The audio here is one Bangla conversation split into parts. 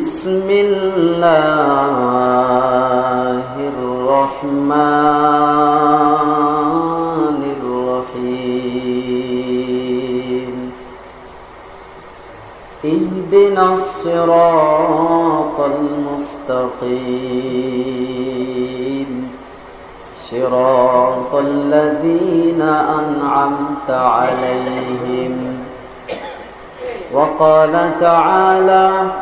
بسم الله الرحمن الرحيم. اهدنا الصراط المستقيم. صراط الذين أنعمت عليهم. وقال تعالى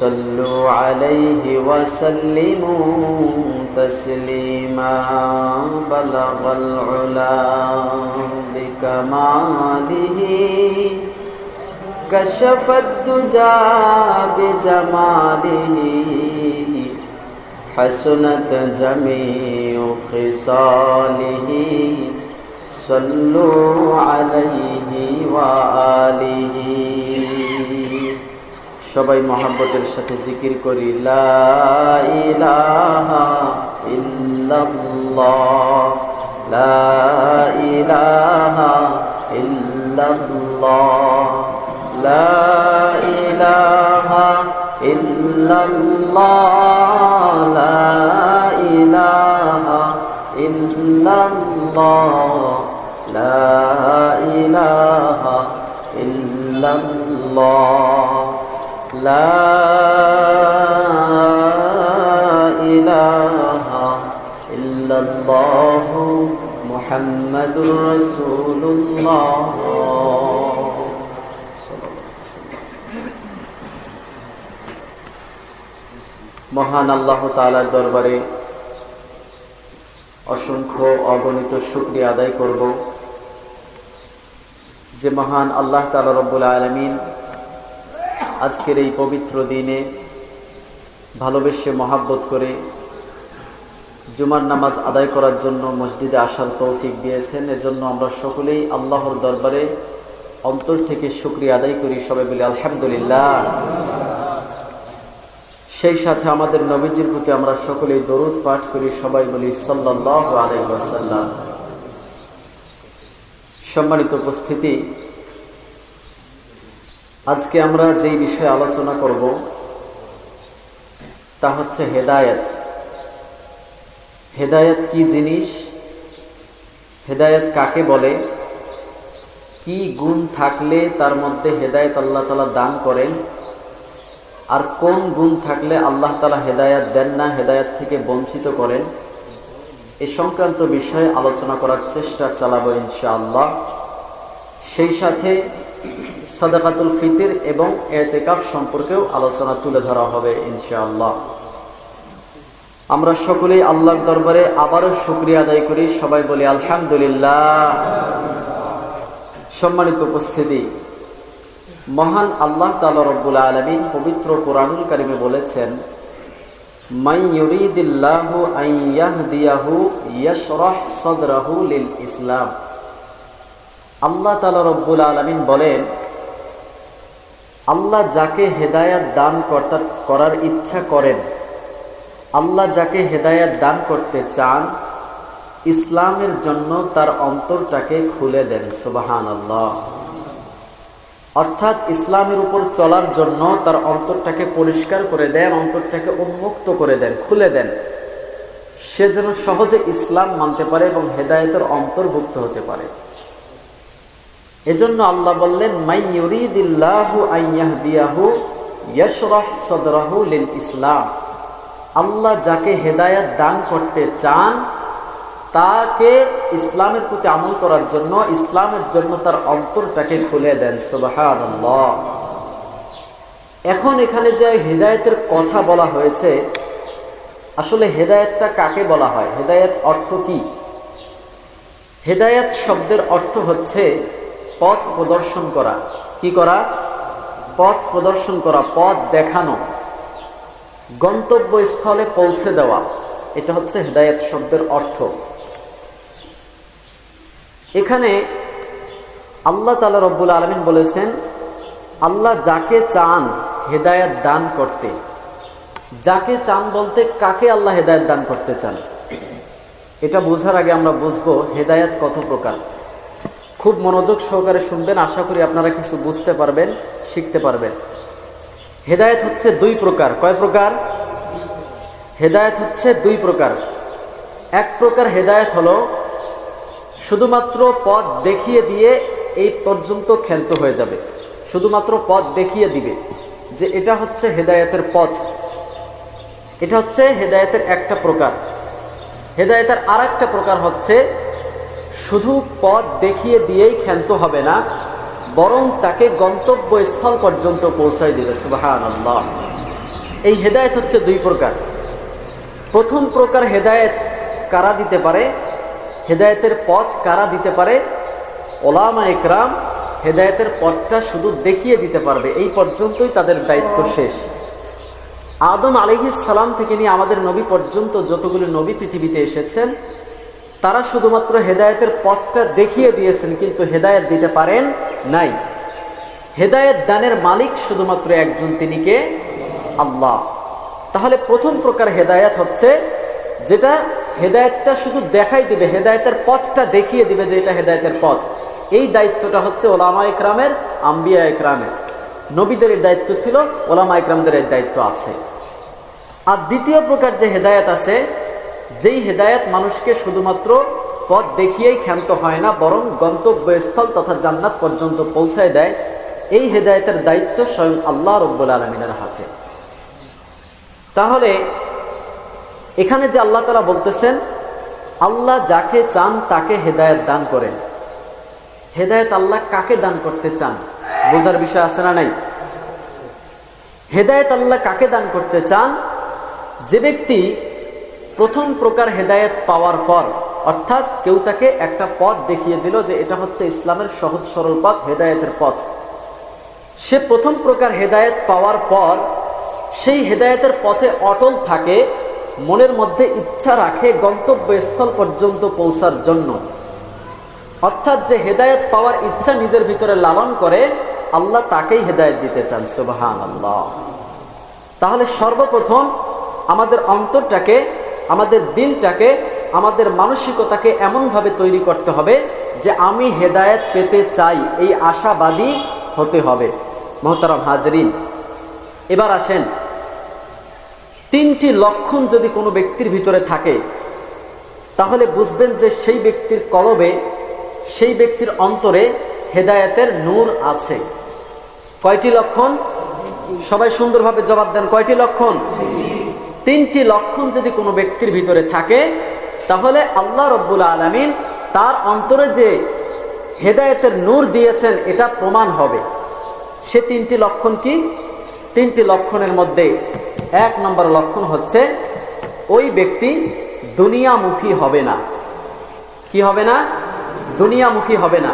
صلوا عليه وسلموا تسليما. بلغ العلا بكماله. كشف الدجى بجماله. حسنت جميع خصاله. صلوا عليه وآله. সবাই মহাব্বতের সাথে জিকির করি লা ইলাহা ইল্লাল্লাহ لا إله إلا الله محمد رسول الله মহান আল্লাহ তালার দরবারে অসংখ্য অগণিত শুক্রিয়া আদায় করব যে মহান আল্লাহ তালা রব্বুল আলমিন আজকের এই পবিত্র দিনে ভালোবেসে মহাব্বত করে জুমার নামাজ আদায় করার জন্য মসজিদে আসার তৌফিক দিয়েছেন। এজন্য আমরা সকলেই আল্লাহর দরবারে অন্তর থেকে শুক্রিয়া আদায় করি, সবাই বলি আলহামদুলিল্লাহ। সেই সাথে আমাদের নবীজির প্রতি আমরা সকলেই দরুদ পাঠ করি, সবাই বলি সাল্লাহ আলাইসাল্লাম সম্মানিত উপস্থিতি আজকে আমরা যেই বিষয়ে আলোচনা করব, তা হচ্ছে হেদায়েত। হেদায়েত কি জিনিস? হেদায়েত কাকে বলে? কি গুণ থাকলে তার মধ্যে হেদায়েত আল্লাহ তালা দান করেন? আর কোন গুণ থাকলে আল্লাহ তালা হেদায়াত দেন না, হেদায়াত থেকে বঞ্চিত করেন? এ সংক্রান্ত বিষয়ে আলোচনা করার চেষ্টা চালাবো ইনশাআল্লাহ। সেই সাথে সাদাকাতুল ফিতির এবং এতেকাফ সম্পর্কেও আলোচনা তুলে ধরা হবে, ইনশাআল্লাহ। আমরা সকলেই আল্লাহর দরবারে আবারও শুক্রিয়া আদায় করি। সবাই বলি আলহামদুলিল্লাহ। সম্মানিত উপস্থিতি, মহান আল্লাহ তালা রব্বুল আলমিন পবিত্র কোরআনুল কারিমে বলেছেন ইসলাম। আল্লাহ তালা রব্বুল আলমিন বলেন আল্লাহ যাকে হেদায়াত দান করার ইচ্ছা করেন, আল্লাহ যাকে হেদায়াত দান করতে চান, ইসলামের জন্য তার অন্তরটাকে খুলে দেন সুবাহান আল্লাহ অর্থাৎ ইসলামের উপর চলার জন্য তার অন্তরটাকে পরিষ্কার করে দেন, অন্তরটাকে উন্মুক্ত করে দেন, খুলে দেন। সে যেন সহজে ইসলাম মানতে পারে এবং হেদায়তের অন্তর্ভুক্ত হতে পারে। এজন্য আল্লাহ বললেন ইসলাম। আল্লাহ যাকে হেদায়াত দান করতে চান, তাকে ইসলামের প্রতি আমল করার জন্য, ইসলামের জন্য তার অন্তরটাকে খুলে দেন সুবাহান এখন এখানে যে হেদায়েতের কথা বলা হয়েছে, আসলে হেদায়েতটা কাকে বলা হয়? হেদায়েত অর্থ কি? হেদায়েত শব্দের অর্থ হচ্ছে পথ প্রদর্শন করা। কি করা? পথ প্রদর্শন করা, পথ দেখানো। গন্তব্যস্থলে পৌঁছে দেওয়া। এটা হচ্ছে হেদায়েত শব্দের অর্থ। এখানে আল্লাহ তালা রব্বুল আলমিন বলেছেন, আল্লাহ যাকে চান হেদায়াত দান করতে। যাকে চান বলতে কাকে আল্লাহ হেদায়ত দান করতে চান? এটা বোঝার আগে আমরা বুঝব হেদায়ত কত প্রকার। খুব মনোযোগ সহকারে শুনবেন। আশা করি আপনারা কিছু বুঝতে পারবেন, শিখতে পারবেন। হেদায়েত হচ্ছে দুই প্রকার। কয় প্রকার? হেদায়েত হচ্ছে দুই প্রকার। এক প্রকার হেদায়েত হলো শুধুমাত্র পথ দেখিয়ে দিয়ে এই পর্যন্ত ক্ষান্ত হয়ে যাবে। শুধুমাত্র পথ দেখিয়ে দিবে যে এটা হচ্ছে হেদায়তের পথ। এটা হচ্ছে হেদায়তের একটা প্রকার। হেদায়েতের আর একটা প্রকার হচ্ছে শুধু পথ দেখিয়ে দিয়েই ক্ষান্ত হবে না, বরং তাকে গন্তব্যস্থল পর্যন্ত পৌঁছাই দিবে আল্লাহ এই হেদায়ত হচ্ছে দুই প্রকার। প্রথম প্রকার হেদায়েত কারা দিতে পারে? হেদায়েতের পথ কারা দিতে পারে? ওলামা একরাম হেদায়েতের পথটা শুধু দেখিয়ে দিতে পারবে, এই পর্যন্তই তাদের দায়িত্ব শেষ। আদম আলিহিস সালাম থেকে নিয়ে আমাদের নবী পর্যন্ত যতগুলি নবী পৃথিবীতে এসেছেন তারা শুধুমাত্র হেদায়েতের পথটা দেখিয়ে দিয়েছেন, কিন্তু হেদায়েত দিতে পারেন নাই। হেদায়েত দানের মালিক শুধুমাত্র একজন, তিনি কে? আল্লাহ। তাহলে প্রথম প্রকার হেদায়েত হচ্ছে যেটা হেদায়েতটা শুধু দেখাই দিবে, হেদায়তের পথটা দেখিয়ে দিবে যে এটা হেদায়েতের পথ। এই দায়িত্বটা হচ্ছে ওলামা ইকরামের আম্বিয়া ইকরামের নবীদের দায়িত্ব ছিল, ওলামা ইকরামদের এই দায়িত্ব আছে। আর দ্বিতীয় প্রকার যে হেদায়েত আছে যেই হেদায়েত মানুষকে শুধুমাত্র পথ দেখিয়েই ক্ষান্ত হয় না, বরং গন্তব্যস্থল তথা জান্নাত পর্যন্ত পৌঁছায় দেয়, এই হেদায়েতের দায়িত্ব স্বয়ং আল্লাহ রব্বুল আলমিনের হাতে। তাহলে, এখানে যে আল্লাহ তালা বলতেছেন, আল্লাহ যাকে চান তাকে হেদায়েত দান করেন। হেদায়েত আল্লাহ কাকে দান করতে চান, বোঝার বিষয় আছে না নাই? হেদায়েত আল্লাহ কাকে দান করতে চান? যে ব্যক্তি প্রথম প্রকার হেদায়েত পাওয়ার পর, অর্থাৎ কেউ তাকে একটা পথ দেখিয়ে দিল যে এটা হচ্ছে ইসলামের সহজ সরল পথ, হেদায়েতের পথ। সে প্রথম প্রকার হেদায়েত পাওয়ার পর, সেই হেদায়েতের পথে অটল থাকে, মনের মধ্যে ইচ্ছা রাখে গন্তব্যস্থল পর্যন্ত পৌঁছার জন্য। অর্থাৎ যে হেদায়েত পাওয়ার ইচ্ছা নিজের ভিতরে লালন করে, আল্লাহ তাকেই হেদায়েত দিতে চান সুবাহান আল্লাহ তাহলে সর্বপ্রথম আমাদের অন্তরটাকে আমাদের দিলটাকে, আমাদের মানসিকতাকে এমনভাবে তৈরি করতে হবে যে আমি হেদায়েত পেতে চাই, এই আশাবাদী হতে হবে। মহতারাম হাজরিন, এবার আসেন। তিনটি লক্ষণ যদি কোনো ব্যক্তির ভিতরে থাকে, তাহলে বুঝবেন যে সেই ব্যক্তির কলবে, সেই ব্যক্তির অন্তরে হেদায়েতের নূর আছে। কয়টি লক্ষণ? সবাই সুন্দরভাবে জবাব দেন, কয়টি লক্ষণ? তিনটি লক্ষণ যদি কোনো ব্যক্তির ভিতরে থাকে, তাহলে আল্লাহ রব্বুল আলমিন তার অন্তরে যে হেদায়েতের নূর দিয়েছেন, এটা প্রমাণ হবে। সে তিনটি লক্ষণ কি? তিনটি লক্ষণের মধ্যে এক নম্বর লক্ষণ হচ্ছে, ওই ব্যক্তি দুনিয়ামুখী হবে না। কি হবে না? দুনিয়ামুখী হবে না।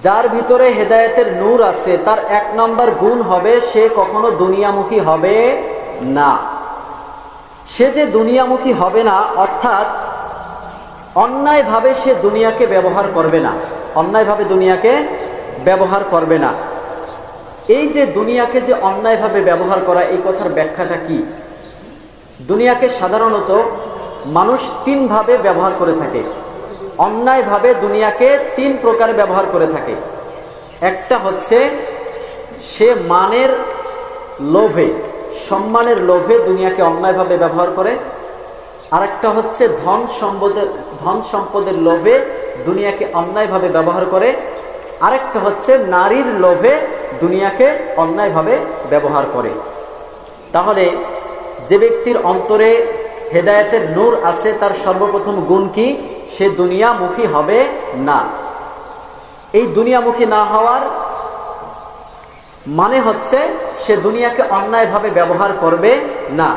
যার ভিতরে হেদায়েতের নূর আছে, তার এক নম্বর গুণ হবে, সে কখনো দুনিয়ামুখী হবে না। সে যে দুনিয়ামুখী হবে না, অর্থাৎ অন্যায়ভাবে সে দুনিয়াকে ব্যবহার করবে না, অন্যায়ভাবে দুনিয়াকে ব্যবহার করবে না। এই যে দুনিয়াকে যে অন্যায়ভাবে ব্যবহার করা, এই কথার ব্যাখ্যাটা কি? দুনিয়াকে সাধারণত মানুষ তিনভাবে ব্যবহার করে থাকে। অন্যায়ভাবে দুনিয়াকে তিন প্রকারে ব্যবহার করে থাকে। একটা হচ্ছে সে মানের লোভে সম্মানের লোভে দুনিয়াকে অন্যায়ভাবে ব্যবহার করে। আরেকটা হচ্ছে ধন সম্পদের ধন সম্পদের লোভে দুনিয়াকে অন্যায়ভাবে ব্যবহার করে। আরেকটা হচ্ছে নারীর লোভে দুনিয়াকে অন্যায়ভাবে ব্যবহার করে। তাহলে যে ব্যক্তির অন্তরে হেদায়েতের নূর আছে, তার সর্বপ্রথম গুণ কি? সে দুনিয়ামুখী হবে না। এই দুনিয়ামুখী না হওয়ার মানে হচ্ছে সে দুনিয়াকে অন্যায়ভাবে ব্যবহার করবে না।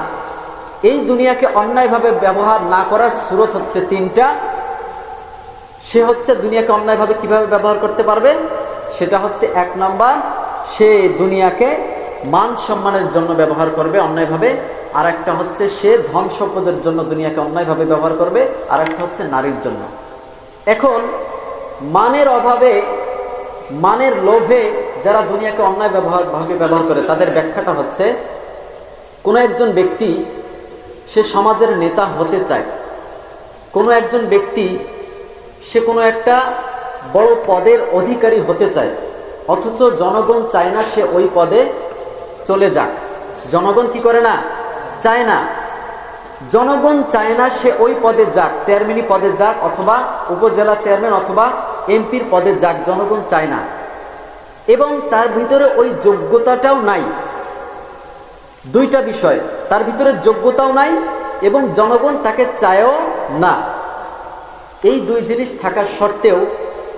এই দুনিয়াকে অন্যায়ভাবে ব্যবহার না করার স্রোত হচ্ছে তিনটা। সে হচ্ছে দুনিয়াকে অন্যায়ভাবে কীভাবে ব্যবহার করতে পারবে? সেটা হচ্ছে এক নম্বর, সে দুনিয়াকে মান সম্মানের জন্য ব্যবহার করবে অন্যায়ভাবে। আর একটা হচ্ছে সে ধন সম্পদের জন্য দুনিয়াকে অন্যায়ভাবে ব্যবহার করবে। আর একটা হচ্ছে নারীর জন্য। এখন মানের অভাবে মানের লোভে যারা দুনিয়াকে অন্যায় ব্যবহার ভাবে ব্যবহার করে, তাদের ব্যাখ্যাটা হচ্ছে, কোনো একজন ব্যক্তি সে সমাজের নেতা হতে চায়। কোনো একজন ব্যক্তি সে কোনো একটা বড় পদের অধিকারী হতে চায়, অথচ জনগণ চায় না সে ওই পদে চলে যাক। জনগণ কি করে না? চায় না। জনগণ চায় না সে ওই পদে যাক, চেয়ারম্যানই পদে যাক, অথবা উপজেলা চেয়ারম্যান অথবা এমপির পদে যাক, জনগণ চায় না। এবং তার ভিতরে ওই যোগ্যতাটাও নাই। দুইটা বিষয়, তার ভিতরে যোগ্যতাও নাই এবং জনগণ তাকে চায়ও না। এই দুই জিনিস থাকার সত্ত্বেও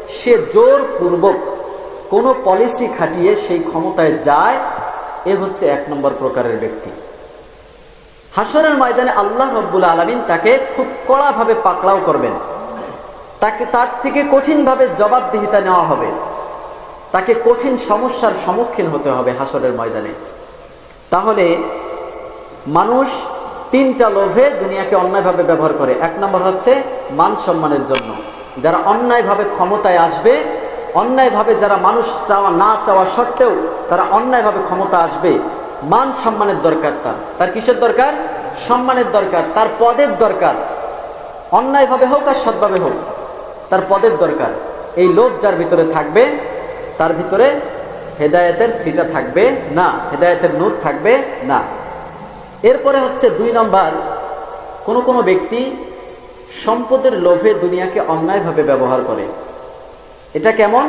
সে জোরপূর্বক কোনো পলিসি খাটিয়ে সেই ক্ষমতায় যায়, এ হচ্ছে এক নম্বর প্রকারের ব্যক্তি। হাসরের ময়দানে আল্লাহ রব্বুল আলমিন তাকে খুব কড়াভাবে পাকড়াও করবেন। তাকে তার থেকে কঠিনভাবে জবাবদিহিতা নেওয়া হবে। তাকে কঠিন সমস্যার সম্মুখীন হতে হবে হাসরের ময়দানে। তাহলে মানুষ তিনটা লোভে দুনিয়াকে অন্যায়ভাবে ব্যবহার করে। এক নম্বর হচ্ছে মান সম্মানের জন্য। যারা অন্যায়ভাবে ক্ষমতায় আসবে, অন্যায়ভাবে যারা মানুষ চাওয়া না চাওয়া সত্ত্বেও তারা অন্যায়ভাবে ক্ষমতা আসবে, মান সম্মানের দরকার তার। তার কিসের দরকার? সম্মানের দরকার, তার পদের দরকার। অন্যায়ভাবে হোক আর সৎভাবে হোক। তার পদের দরকার। এই লোভ যার ভিতরে থাকবে, তার ভিতরে হেদায়েতের ছিটা থাকবে না, হেদায়েতের নূর থাকবে না। এরপরে হচ্ছে দুই নম্বর, কোনো কোনো ব্যক্তি সম্পদের লোভে দুনিয়াকে অন্যায়ভাবে ব্যবহার করে। এটা কেমন?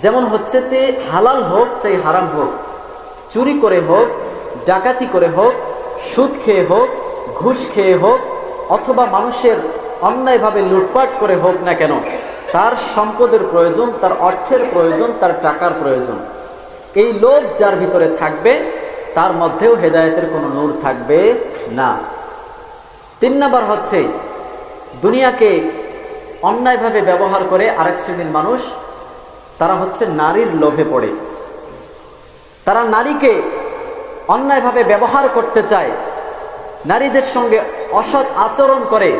যেমন হচ্ছে তে হালাল হোক চাই হারাম হোক, চুরি করে হোক, ডাকাতি করে হোক, সুদ খেয়ে হোক, ঘুষ খেয়ে হোক, অথবা মানুষের অন্যায়ভাবে লুটপাট করে হোক না কেন, তার সম্পদের প্রয়োজন, তার অর্থের প্রয়োজন, তার টাকার প্রয়োজন। এই লোভ যার ভিতরে থাকবে, তার মধ্যেও হেদায়েতের কোনো নূর থাকবে না। তিন নম্বর হচ্ছে, দুনিয়াকে অন্যায়ভাবে ব্যবহার করে আরেক শ্রেণির মানুষ, তারা হচ্ছে নারীর লোভে পড়ে। তারা নারীকে অন্যায়ভাবে ব্যবহার করতে চায়, নারীদের সঙ্গে অসৎ আচরণ করে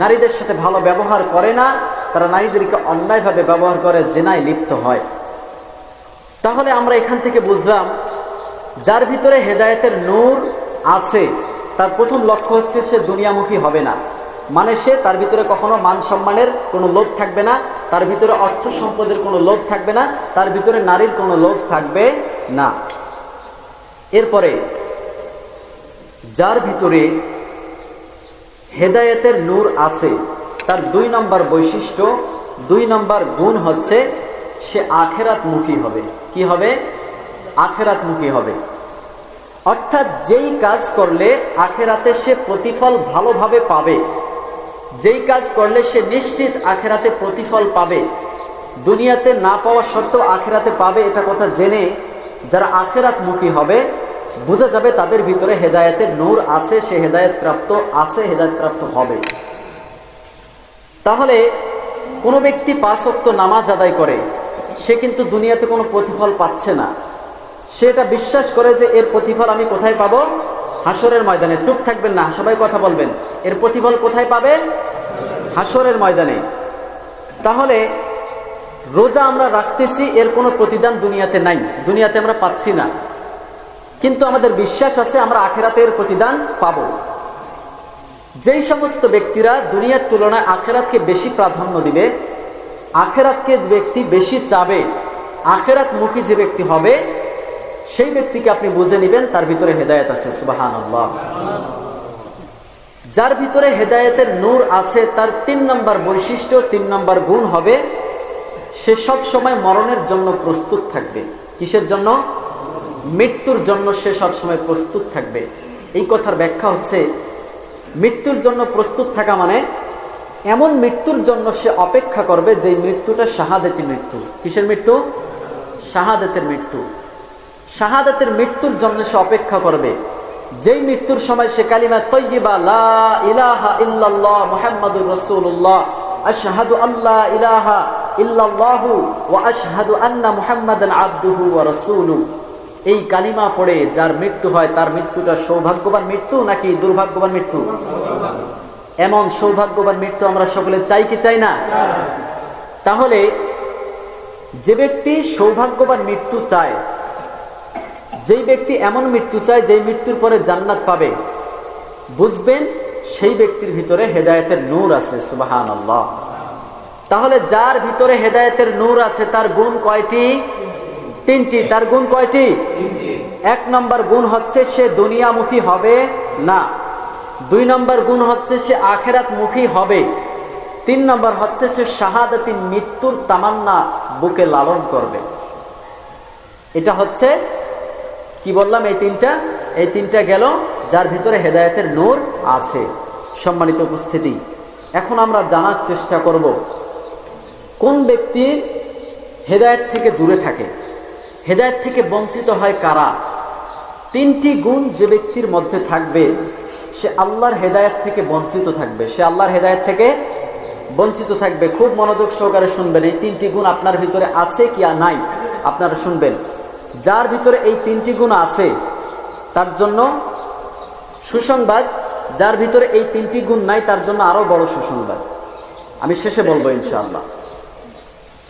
নারীদের সাথে ভালো ব্যবহার করে না, তারা নারীদেরকে অন্যায়ভাবে ব্যবহার করে, জেনায় লিপ্ত হয়। তাহলে আমরা এখান থেকে বুঝলাম, যার ভিতরে হেদায়েতের নূর আছে, তার প্রথম লক্ষ্য হচ্ছে সে দুনিয়ামুখী হবে না। মানে সে তার ভিতরে কখনো মান সম্মানের কোনো লোভ থাকবে না, তার ভিতরে অর্থ সম্পদের কোনো লোভ থাকবে না, তার ভিতরে নারীর কোনো লোভ থাকবে না। এরপরে, যার ভিতরে হেদায়েতের নূর আছে। তার দুই নম্বর বৈশিষ্ট্য, দুই নম্বর গুণ হচ্ছে সে আখেরাতমুখী হবে। কি হবে? আখেরাতমুখী হবে। অর্থাৎ যেই কাজ করলে আখেরাতে সে প্রতিফল ভালোভাবে পাবে, যেই কাজ করলে সে নিশ্চিত আখেরাতে প্রতিফল পাবে, দুনিয়াতে না পাওয়া সত্ত্বেও আখেরাতে পাবে, এটা কথা জেনে যারা আখেরাতমুখী হবে বোঝা যাবে তাদের ভিতরে হেদায়েতের নূর আছে, সে হেদায়েত প্রাপ্ত আছে হেদায়েত প্রাপ্ত হবে। তাহলে কোনো ব্যক্তি পাঁচক্ত নামাজ আদায় করে, সে কিন্তু দুনিয়াতে কোনো প্রতিফল পাচ্ছে না। সে এটা বিশ্বাস করে যে এর প্রতিফল আমি কোথায় পাবো? হাসরের ময়দানে। চুপ থাকবেন না, সবাই কথা বলবেন। এর প্রতিফল কোথায় পাবেন? হাসরের ময়দানে। তাহলে রোজা আমরা রাখতেছি, এর কোনো প্রতিদান দুনিয়াতে নাই। দুনিয়াতে আমরা পাচ্ছি না। কিন্তু আমাদের বিশ্বাস আছে আমরা আখেরাতের প্রতিদান পাব। যেই সমস্ত ব্যক্তিরা দুনিয়ার তুলনায় আখেরাতকে বেশি প্রাধান্য দিবে, আখেরাতকে ব্যক্তি বেশি চাবে, আখেরাতমুখী যে ব্যক্তি হবে, সেই ব্যক্তিকে আপনি বুঝে নেবেন, তার ভিতরে হেদায়ত আছে সুবাহান যার ভিতরে হেদায়েতের নূর আছে, তার তিন নম্বর বৈশিষ্ট্য, তিন নম্বর গুণ হবে, সে সব সময় মরণের জন্য প্রস্তুত থাকবে। কিসের জন্য? মৃত্যুর জন্য সে সবসময় প্রস্তুত থাকবে। এই কথার ব্যাখ্যা হচ্ছে, মৃত্যুর জন্য প্রস্তুত থাকা মানে এমন মৃত্যুর জন্য সে অপেক্ষা করবে যে মৃত্যুটা শাহাদাতি মৃত্যু। কিসের মৃত্যু? শাহাদাতের মৃত্যু। শাহাদাতের মৃত্যুর জন্য সে অপেক্ষা করবে। যেই মৃত্যুর সময় সে কালিমা তৈবা লা ইলাহা ইল্লাল্লাহ মুহাম্মাদুর আল্লাহ ইলাহা ইল্লাল্লাহু ওয়া আশহাদু আন্না মুহাম্মাদান আবদুহু ওয়া রাসূলু এই কালিমা পড়ে যার মৃত্যু হয়, তার মৃত্যুটা সৌভাগ্যবান মৃত্যু নাকি দুর্ভাগ্যবান মৃত্যু? এমন সৌভাগ্যবান মৃত্যু আমরা সকলে চাই কি চাই না? তাহলে যে ব্যক্তি সৌভাগ্যবান মৃত্যু চায়, যেই ব্যক্তি এমন মৃত্যু চায় যেই মৃত্যুর পরে জান্নাত পাবে, বুঝবেন সেই ব্যক্তির ভিতরে হেদায়েতের নূর আছে সুবাহান তাহলে যার ভিতরে হেদায়েতের নূর আছে, তার গুণ কয়টি? তিনটি তার গুণ কয়টি? এক নম্বর গুণ হচ্ছে সে দুনিয়ামুখী হবে না। দুই নম্বর গুণ হচ্ছে সে আখেরাতমুখী হবে। তিন নম্বর হচ্ছে সে শাহাদাতি মৃত্যুর তামান্না বুকে লালন করবে। এটা হচ্ছে কি বললাম এই তিনটা? এই তিনটা গেল যার ভিতরে হেদায়েতের নূর আছে। সম্মানিত উপস্থিতি এখন আমরা জানার চেষ্টা করব কোন ব্যক্তি হেদায়েত থেকে দূরে থাকে? হেদায়েত থেকে বঞ্চিত হয় কারা? তিনটি গুণ যে ব্যক্তির মধ্যে থাকবে, সে আল্লাহর হেদায়েত থেকে বঞ্চিত থাকবে। সে আল্লাহর হেদায়েত থেকে বঞ্চিত থাকবে। খুব মনোযোগ সহকারে শুনবেন, এই তিনটি গুণ আপনার ভিতরে আছে কি আর নাই? আপনারা শুনবেন। যার ভিতরে এই তিনটি গুণ আছে, তার জন্য সুসংবাদ, যার ভিতরে এই তিনটি গুণ নাই, তার জন্য আরও বড় সুসংবাদ। আমি শেষে বলব ইনশাআল্লাহ।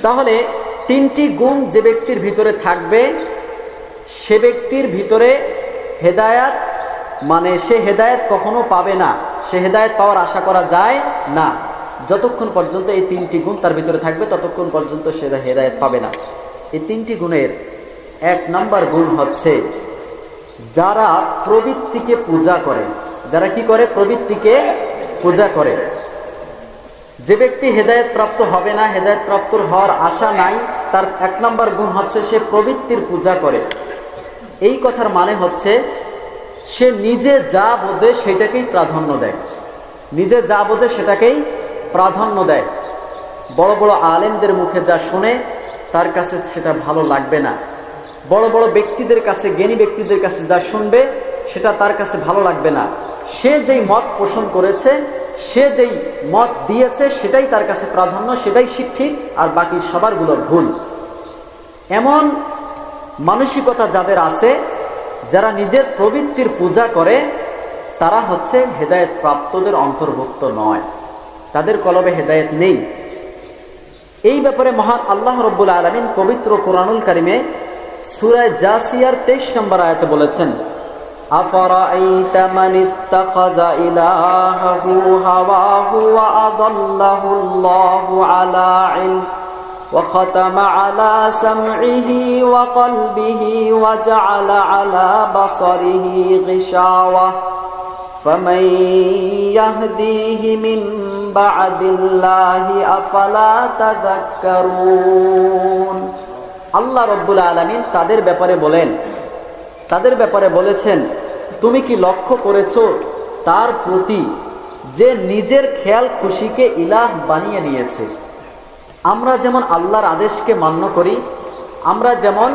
তাহলে তিনটি গুণ যে ব্যক্তির ভিতরে থাকবে, সে ব্যক্তির ভিতরে হেদায়াত মানে সে হেদায়েত কখনো পাবে না। সে হেদায়েত পাওয়ার আশা করা যায় না। যতক্ষণ পর্যন্ত এই তিনটি গুণ তার ভিতরে থাকবে, ততক্ষণ পর্যন্ত সে হেদায়েত পাবে না। এই তিনটি গুণের এক নাম্বার গুণ হচ্ছে যারা প্রবৃত্তিকে পূজা করে। যারা কি করে? প্রবৃত্তিকে পূজা করে। যে ব্যক্তি হেদায়েত প্রাপ্ত হবে না হেদায়েত প্রাপ্ত হওয়ার আশা নাই, তার এক নম্বর গুণ হচ্ছে সে প্রবৃত্তির পূজা করে। এই কথার মানে হচ্ছে, সে নিজে যা বোঝে সেটাকেই প্রাধান্য দেয়। নিজে যা বোঝে সেটাকেই প্রাধান্য দেয়। বড় বড় আলেমদের মুখে যা শুনে, তার কাছে সেটা ভালো লাগবে না। বড় বড় ব্যক্তিদের কাছে, জ্ঞানী ব্যক্তিদের কাছে যা শুনবে, সেটা তার কাছে ভালো লাগবে না। সে যেই মত পোষণ করেছে সে যেই মত দিয়েছে সেটাই তার কাছে প্রাধান্য, সেটাই ঠিক আর বাকি সবারগুলো ভুল। এমন মানসিকতা যাদের আছে, যারা নিজের প্রবৃত্তির পূজা করে, তারা হচ্ছে হেদায়েত প্রাপ্তদের অন্তর্ভুক্ত নয়। তাদের কলবে হেদায়েত নেই। এই ব্যাপারে মহান আল্লাহ রব্বুল আলমিন পবিত্র কোরআনুল কারিমে সুরায় জাসিয়ার তেইশ নম্বর আয়াতে বলেছেন أفرأيت من اتخذ إلهه هواه وأضله الله على علم وختم على سمعه وقلبه وجعل على بصره غشاوة فمن يهديه من بعد الله أفلا تذكرون আল্লাহ রব্বুল আলমিন তাদের ব্যাপারে বলেন তাদের ব্যাপারে বলেছেন, তুমি কি লক্ষ্য করেছ তার প্রতি যে নিজের খেয়াল খুশিকে ইলাহ বানিয়ে নিয়েছে? আমরা যেমন আল্লাহর আদেশকে মান্য করি, আমরা যেমন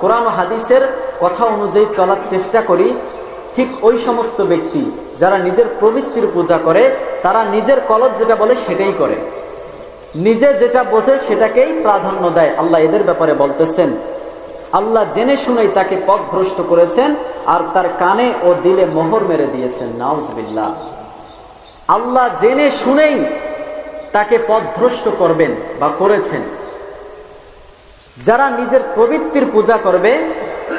কোরআন হাদিসের কথা অনুযায়ী চলার চেষ্টা করি, ঠিক ওই সমস্ত ব্যক্তি যারা নিজের প্রবৃত্তির পূজা করে, তারা নিজের কলব যেটা বলে সেটাই করে। নিজে যেটা বোঝে সেটাকেই প্রাধান্য দেয়। আল্লাহ এদের ব্যাপারে বলতেছেন আল্লাহ জেনে শুনেই তাকে পথভ্রষ্ট করেছেন আর তার কানে ও দিলে মোহর মেরে দিয়েছেন নাউজবিল্লা আল্লাহ জেনে শুনেই তাকে পথভ্রষ্ট করবেন বা করেছেন। যারা নিজের প্রবৃত্তির পূজা করবে,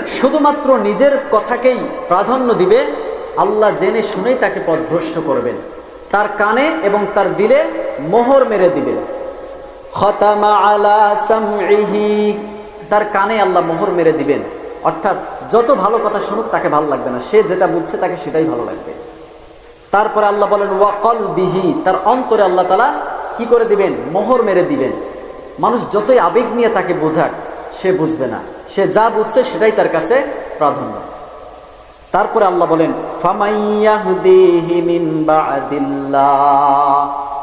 শুধুমাত্র নিজের কথাকেই প্রাধান্য দিবে, আল্লাহ জেনে শুনেই তাকে পথভ্রষ্ট করবেন। তার কানে এবং তার দিলে মোহর মেরে দিবেন খতামা আলা সামইহি তার কানে আল্লাহ মোহর মেরে দিবেন। অর্থাৎ যত ভালো কথা শুনুক, তাকে ভালো লাগবে না। সে যেটা বুঝছে তাকে সেটাই ভালো লাগবে। তারপরে আল্লাহ বলেন ওয়াকল বিহি তার অন্তরে আল্লাহ তালা কি করে দিবেন? মোহর মেরে দিবেন। মানুষ যতই আবেগ নিয়ে তাকে বোঝাক, সে বুঝবে না। সে যা বুঝছে, সেটাই তার কাছে প্রাধান্য। তারপরে আল্লাহ বলেন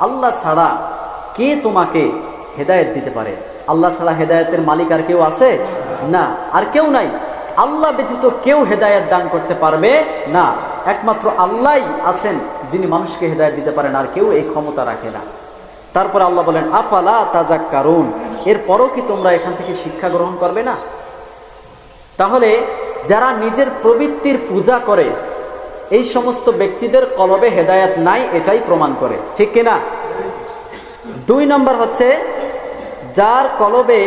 আল্লাহ ছাড়া কে তোমাকে হেদায়েত দিতে পারে? আল্লাহ ছাড়া হেদায়েতের মালিক আর কেউ আছে? না। আর কেউ নাই। আল্লাহ ব্যতীত কেউ হেদায়েত দান করতে পারবে না। একমাত্র আল্লাহই আছেন যিনি মানুষকে হেদায়েত দিতে পারেন, আর কেউ এই ক্ষমতা রাখে না। তারপর আল্লাহ বলেন, আফালা তাজাক কারণ এরপরও কি তোমরা এখান থেকে শিক্ষা গ্রহণ করবে না? তাহলে যারা নিজের প্রবৃত্তির পূজা করে, এই সমস্ত ব্যক্তিদের কলবে হেদায়াত নাই, এটাই প্রমাণ করে। ঠিক কিনা? দুই নম্বর হচ্ছে যার কলবে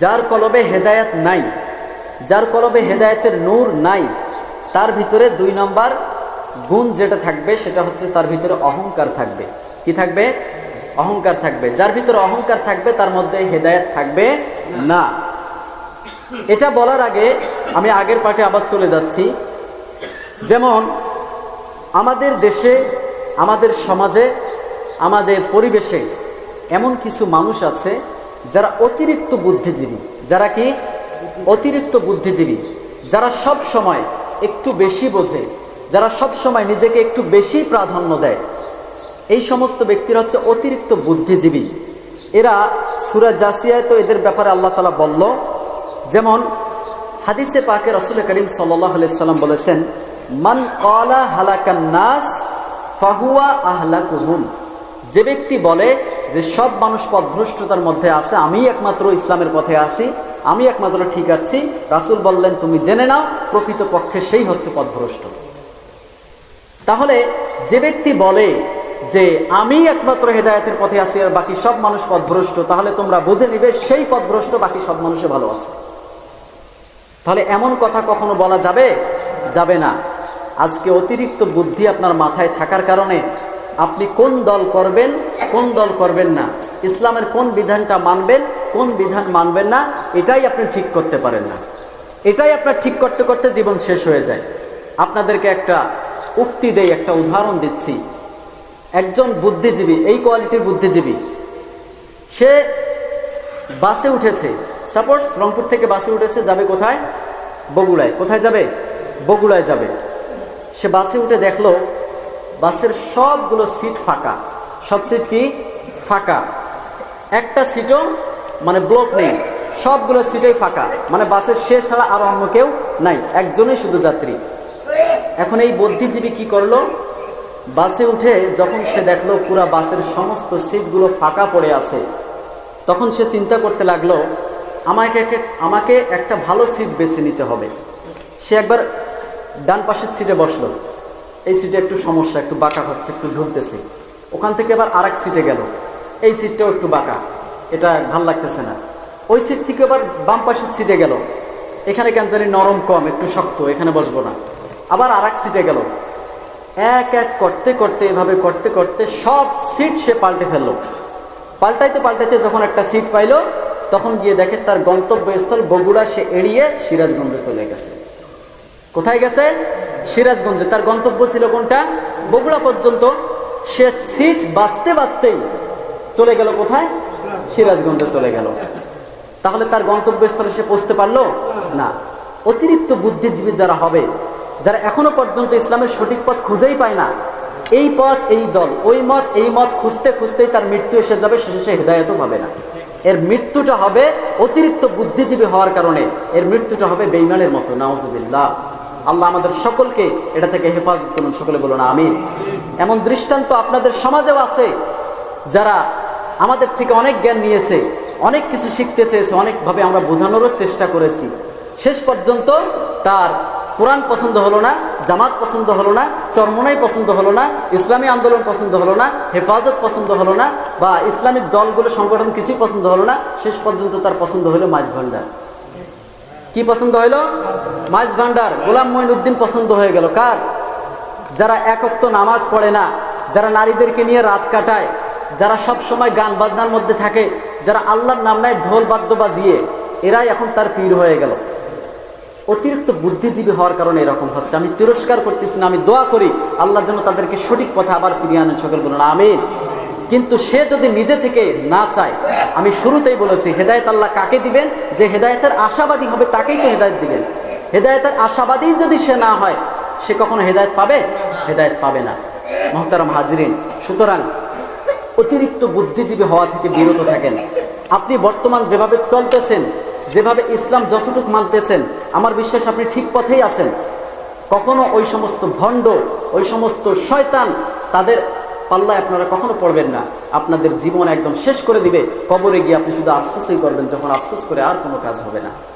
যার কলবে হেদায়াত নাই, যার কলবে হেদায়তের নূর নাই, তার ভিতরে দুই নম্বর গুণ যেটা থাকবে, সেটা হচ্ছে তার ভিতরে অহংকার থাকবে। কি থাকবে? অহংকার থাকবে। যার ভিতরে অহংকার থাকবে, তার মধ্যে হেদায়েত থাকবে না। এটা বলার আগে আমি আগের পাটে আবার চলে যাচ্ছি। যেমন, আমাদের দেশে, আমাদের সমাজে, আমাদের পরিবেশে এমন কিছু মানুষ আছে যারা অতিরিক্ত বুদ্ধিজীবী। যারা কি? অতিরিক্ত বুদ্ধিজীবী। যারা সব সময় একটু বেশি বোঝে। যারা সব সময় নিজেকে একটু বেশি প্রাধান্য দেয়। এই সমস্ত ব্যক্তিরা হচ্ছে অতিরিক্ত বুদ্ধিজীবী। এরা সুরা জাসিয়ায় তো এদের ব্যাপারে আল্লাহ তালা বলল, যেমন হাদিসে পাকে রসুল করিম সাল্লাম বলেছেন, মান কলা হালাকান নাস ফাহুয়া আহলাকুহুম। যে ব্যক্তি বলে যে সব মানুষ পথভ্রষ্টতার মধ্যে আছে, আমি একমাত্র ইসলামের পথে আছি, আমি একমাত্র ঠিক আছি। রাসুল বললেন, তুমি জেনে নাও প্রকৃত পক্ষে সেই হচ্ছে পথভ্রষ্ট। তাহলে যে ব্যক্তি বলে যে, আমি একমাত্র হেদায়তের পথে আছি আর বাকি সব মানুষ পথভ্রষ্ট, তাহলে তোমরা বুঝে নিবে সেই পথভ্রষ্ট বাকি সব মানুষে ভালো আছে। তাহলে এমন কথা কখনো বলা যাবে? যাবে না। আজকে অতিরিক্ত বুদ্ধি আপনার মাথায় থাকার কারণে আপনি কোন দল করবেন, কোন দল করবেন না। ইসলামের কোন বিধানটা মানবেন, কোন বিধান মানবেন না, এটাই আপনি ঠিক করতে পারেন না। এটাই আপনার ঠিক করতে করতে জীবন শেষ হয়ে যায়। আপনাদেরকে একটা উক্তি দেই, একটা উদাহরণ দিচ্ছি। একজন বুদ্ধিজীবী, এই কোয়ালিটির বুদ্ধিজীবী, সে বাসে উঠেছে। সাপোজ রংপুর থেকে বাসে উঠেছে, যাবে কোথায়? বগুড়ায়। কোথায় যাবে? বগুড়ায় যাবে। সে বাসে উঠে দেখল বাসের সবগুলো সিট ফাঁকা। সব সিট কি? ফাঁকা। একটা সিটও মানে ব্লক নেই। সবগুলো সিটই ফাঁকা। মানে বাসের শেষ ছাড়া আর অন্য কেউ নাই। একজনই শুধু যাত্রী। এখন এই বুদ্ধিজীবী কি করল? বাসে উঠে যখন সে দেখল পুরা বাসের সমস্ত সিটগুলো ফাঁকা পড়ে আছে, তখন সে চিন্তা করতে লাগল, আমাকে আমাকে একটা ভালো সিট বেছে নিতে হবে। সে একবার ডান পাশের সিটে বসল। এই সিটে একটু সমস্যা, একটু বাঁকা হচ্ছে, একটু ধুলতেছে ওখান থেকে আবার আর এক সিটে গেল। এই সিটটাও একটু বাঁকা। এটা ভালো লাগতেছে না। ওই সিট থেকে আবার বাম পাশের সিটে গেল। এখানে কেন জানি নরম কম, একটু শক্ত, এখানে বসবো না। আবার আর এক সিটে গেল। এক এক করতে করতে, এভাবে করতে করতে সব সিট সে পাল্টে ফেলল। পাল্টাইতে পাল্টাইতে যখন একটা সিট পাইলো, তখন গিয়ে দেখে তার গন্তব্যস্থল বগুড়া সে এড়িয়ে সিরাজগঞ্জে চলে গেছে। কোথায় গেছে? সিরাজগঞ্জে। তার গন্তব্য ছিল কোনটা? বগুড়া পর্যন্ত। সে সিট বাঁচতে বাঁচতেই চলে গেল কোথায়? সিরাজগঞ্জে চলে গেল। তাহলে তার গন্তব্যস্থলে সে পৌঁছতে পারল? না। অতিরিক্ত বুদ্ধিজীবী যারা হবে, যারা এখনও পর্যন্ত ইসলামের সঠিক পথ খুঁজেই পায় না, এই পথ, এই দল, ওই মত, এই মত খুঁজতে খুঁজতেই তার মৃত্যু এসে যাবে শেষে সে হৃদায়তও পাবে না। এর মৃত্যুটা হবে অতিরিক্ত বুদ্ধিজীবী হওয়ার কারণে। এর মৃত্যুটা হবে বেইমানের মতো, নাউজুবিল্লাহ। আল্লাহ আমাদের সকলকে এটা থেকে হেফাজত করুন। সকলে বলুন, আমিন। এমন দৃষ্টান্ত আপনাদের সমাজেও আছে যারা আমাদের থেকে অনেক জ্ঞান নিয়েছে, অনেক কিছু শিখতে চেয়েছে, অনেকভাবে আমরা বোঝানোরও চেষ্টা করেছি। শেষ পর্যন্ত তার কোরআন পছন্দ হলো না, জামাত পছন্দ হলো না, চরমনাই পছন্দ হলো না, ইসলামী আন্দোলন পছন্দ হলো না, হেফাজত পছন্দ হলো না, বা ইসলামিক দলগুলো, সংগঠন কিছুই পছন্দ হলো না, শেষ পর্যন্ত তার পছন্দ হলো মাছ ভান্ডার। কি পছন্দ হইল? মাছ ভান্ডার, গোলাম মঈনুদ্দিন পছন্দ হয়ে গেল। কার? যারা একক্ত নামাজ পড়ে না, যারা নারীদেরকে নিয়ে রাত কাটায়, যারা সব সময় গান বাজনার মধ্যে থাকে, যারা আল্লাহর নাম নেয় ঢোল বাদ্য বাজিয়ে, এরাই এখন তার পীর হয়ে গেল। অতিরিক্ত বুদ্ধিজীবী হওয়ার কারণে এরকম হচ্ছে। আমি তিরস্কার করতেছি না, আমি দোয়া করি, আল্লাহ যেন তাদেরকে সঠিক পথে আবার ফিরিয়ে আনেন সকল বলুন আমিন। কিন্তু সে যদি নিজে থেকে না চায়, আমি শুরুতেই বলেছি, হেদায়ত আল্লাহ কাকে দিবেন? যে হেদায়তের আশাবাদী হবে তাকেই তো হেদায়ত দিবেন। হেদায়তের আশাবাদী যদি সে না হয়, সে কখনো হেদায়ত পাবে? হেদায়ত পাবে না। মহতারাম হাজরিন, সুতরাং অতিরিক্ত বুদ্ধিজীবী হওয়া থেকে বিরত থাকেন। আপনি বর্তমান যেভাবে চলতেছেন, যেভাবে ইসলাম যতটুকু মানতেছেন, আমার বিশ্বাস আপনি ঠিক পথেই আছেন। কখনো ওই সমস্ত ভণ্ড, ওই সমস্ত শয়তান তাদের পাল্লায় আপনারা কখনো পড়বেন না। আপনাদের জীবন একদম শেষ করে দিবে। কবরে গিয়ে আপনি শুধু আফসোসই করবেন, যখন আফসোস করে আর কোনো কাজ হবে না।